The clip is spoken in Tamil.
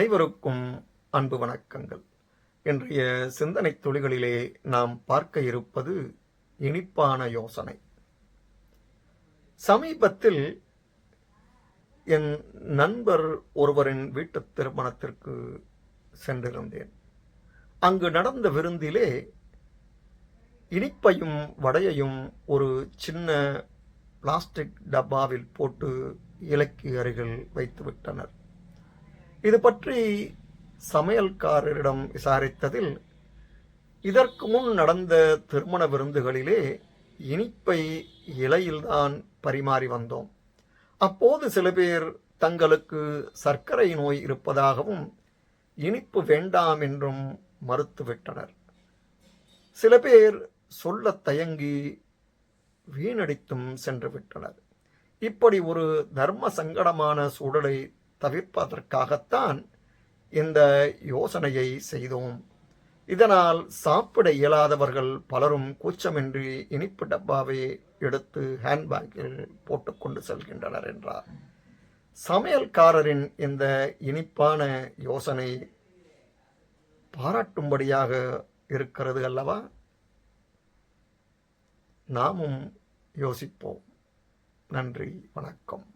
அனைவருக்கும் அன்பு வணக்கங்கள். இன்றைய சிந்தனை துளிகளிலே நாம் பார்க்க இருப்பது இனிப்பான யோசனை. சமீபத்தில் என் நண்பர் ஒருவரின் வீட்டு திருமணத்திற்கு சென்றிருந்தேன். அங்கு நடந்த விருந்திலே இனிப்பையும் வடையையும் ஒரு சின்ன பிளாஸ்டிக் டப்பாவில் போட்டு இலக்கு அருகில் வைத்து விட்டனர் இது பற்றி சமையல்காரரிடம் விசாரித்ததில் இதற்கு முன் நடந்த திருமண விருந்துகளிலே இனிப்பை இலையில்தான் பரிமாறி வந்தோம். அப்போது சில பேர் தங்களுக்கு சர்க்கரை நோய் இருப்பதாகவும் இனிப்பு வேண்டாம் என்றும் மறுத்துவிட்டனர். சில பேர் சொல்லத் தயங்கி வீணடித்தும் சென்று விட்டனர். இப்படி ஒரு தர்ம சங்கடமான சூழலை தவிர்ப்பதற்காகத்தான் இந்த யோசனையை செய்தோம். இதனால் சாப்பிட இயலாதவர்கள் பலரும் கூச்சமின்றி இனிப்பு டப்பாவை எடுத்து ஹேண்ட்பேக்கில் போட்டுக்கொண்டு செல்கின்றனர் என்றார். சமையல்காரரின் இந்த இனிப்பான யோசனை பாராட்டும்படியாக இருக்கிறது அல்லவா? நாமும் யோசிப்போம். நன்றி வணக்கம்.